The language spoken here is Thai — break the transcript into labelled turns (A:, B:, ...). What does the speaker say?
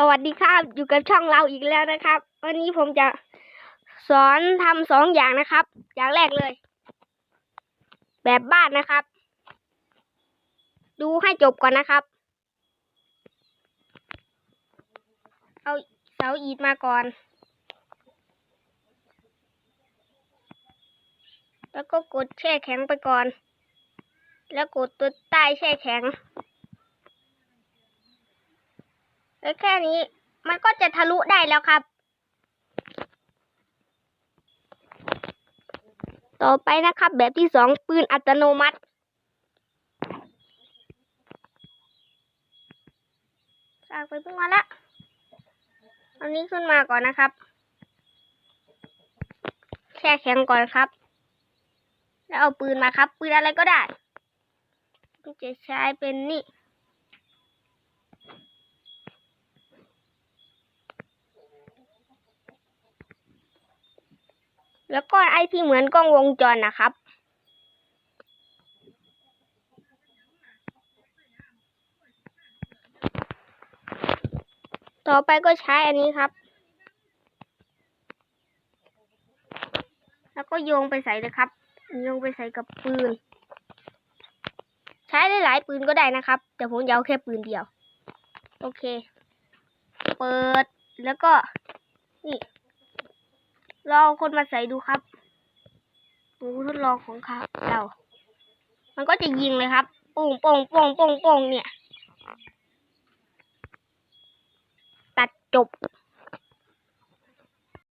A: สวัสดีครับ อยู่กับช่องเราอีกแล้วนะครับ วันนี้ผมจะสอนทำสองอย่างนะครับ อย่างแรกเลย แบบบ้านนะครับ ดูให้จบก่อนนะครับ เอาเสาอีดมาก่อน แล้วก็กดแช่แข็งไปก่อน แล้วกดตัวใต้แช่แข็ง แค่นี้มันก็จะทะลุได้แล้วครับ ต่อไปนะครับ แบบที่สองปืนอัตโนมัติสร้างไปเพิ่งมาละอันนี้ขึ้นมาก่อนนะครับ แช่แข็งก่อนครับ แล้วเอาปืนมาครับ ปืนอะไรก็ได้จะใช้เป็นนี่ แล้วก็ไอที่เหมือนกล้องวงจรนะครับ ต่อไปก็ใช้อันนี้ครับ แล้วก็โยงไปใส่เลยครับ โยงไปใส่กับปืน ใช้ได้หลายปืนก็ได้นะครับ แต่ผมจะเอาแค่ปืนเดียว โอเค เปิด แล้วก็ นี่ ลองคนมาใส่ดูครับดูทดลองของครับเรามันก็จะยิงเลยครับปงปงปงปงปงเนี่ย ตัดจบ